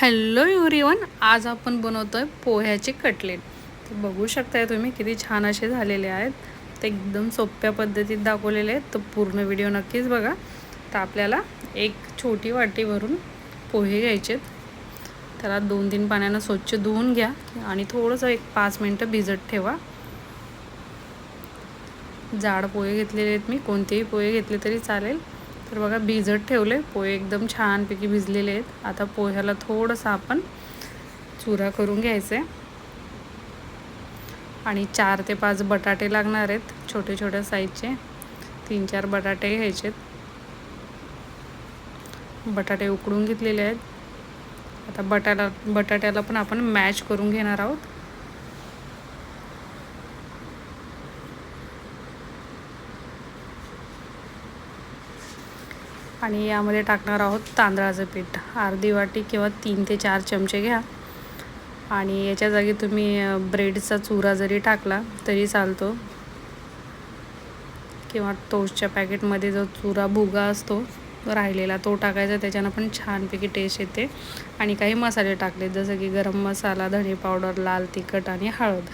Hello everyone आज आपण बनवतो आहे पोह्याचे कटलेट. ते बघू शकताय तुम्ही किती छान असे झालेले आहेत. ते एकदम सोप्या पद्धतीत दाखवलेले आहेत. तर पूर्ण व्हिडिओ नक्कीच बघा. तर आपल्याला एक छोटी वाटी भरून पोहे घ्यायचे त्याला दोन तीन पाण्यानं स्वच्छ धुवून घ्या आणि थोडंसं एक पाच मिनटं भिजत ठेवा. जाड पोहे घेतलेले आहेत मी. कोणतेही पोहे घेतले तरी चालेल. तर बघा भिजत ठेवले. पोहे एकदम छानपैकी भिजलेले आहेत. आता पोह्याला थोडंसं आपण चुरा करून घ्यायचं. आहे आणि चार ते पाच बटाटे लागणार आहेत छोटे छोट्या साईजचे. तीन चार बटाटे घ्यायचे बटाटे उकडून घेतलेले आहेत. आता बटाटा बटाट्याला पण आपण मॅच करून घेणार आहोत. आणि यामध्ये टाकणार आहोत तांदळाचं पीठ. अर्धी वाटी किंवा तीन ते चार चमचे घ्या. आणि याच्या जागी तुम्ही ब्रेडचा चुरा जरी टाकला तरी चालतो. किंवा टोस्टच्या पॅकेटमध्ये जो चुरा भुगा असतो राहिलेला तो टाकायचा त्याच्यानं पण छानपैकी टेस्ट येते. आणि काही मसाले टाकले जसं की गरम मसाला धणे पावडर लाल तिखट आणि हळद.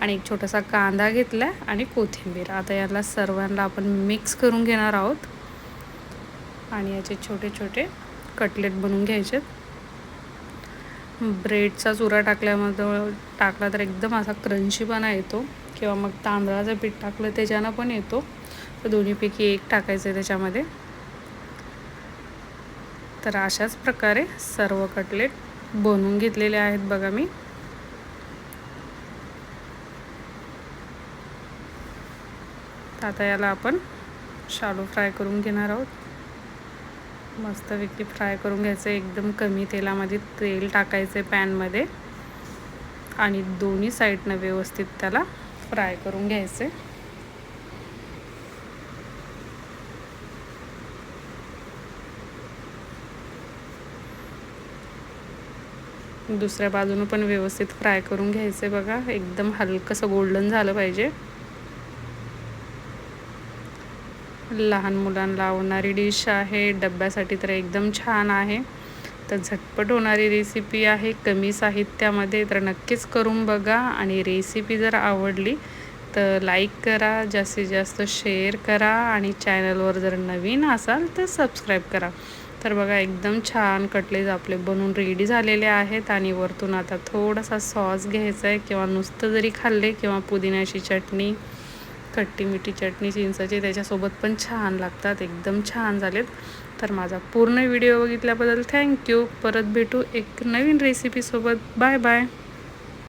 आणि एक छोटासा कांदा घेतला आणि कोथिंबीर. आता याला सर्वांना आपण मिक्स करून घेणार आहोत. आणि याचे छोटे छोटे कटलेट बनवून घ्यायचे ब्रेडचा चुरा टाकल्यामध्ये टाकला तर एकदम असा क्रंचीपणा येतो किंवा मग तांदळाचं पीठ टाकलं त्याच्यानं पण येतो. तर दोन्हीपैकी एक टाकायचं आहे त्याच्यामध्ये. तर अशाच प्रकारे सर्व कटलेट बनवून घेतलेले आहेत बघा मी. आता याला आपण शालो फ्राय करून घेणार आहोत. मस्तपैकी फ्राय करून घ्यायचं एकदम कमी तेलामध्ये तेल टाकायचं आहे पॅनमध्ये. आणि दोन्ही साईडनं व्यवस्थित त्याला फ्राय करून घ्यायचं. दुसऱ्या बाजूनं पण व्यवस्थित फ्राय करून घ्यायचं आहे बघा. एकदम हलकंसं गोल्डन झालं पाहिजे. लहान मुलांना आवडणारी डिश आहे डब्यासाठी तर एकदम छान आहे. तर झटपट होणारी रेसिपी आहे कमी साहित्यामध्ये तर नक्कीच करून बघा. आणि रेसिपी जर आवडली तर लाईक करा जास्तीत जास्त शेअर करा. आणि चॅनलवर जर नवीन असाल तर सबस्क्राईब करा. तर बघा एकदम छान कटलेज आपले बनवून रेडी झालेले आहेत. आणि वरतून आता थोडासा सॉस घ्यायचा आहे किंवा नुसतं जरी खाल्ले किंवा पुदिन्याची चटणी खट्टी मिठी चटणी चिंचाची त्याच्यासोबत पण छान लागतात. एकदम छान झालेत. तर माझा पूर्ण व्हिडिओ बघितल्याबद्दल थँक्यू. परत भेटू एक नवीन रेसिपीसोबत बाय बाय.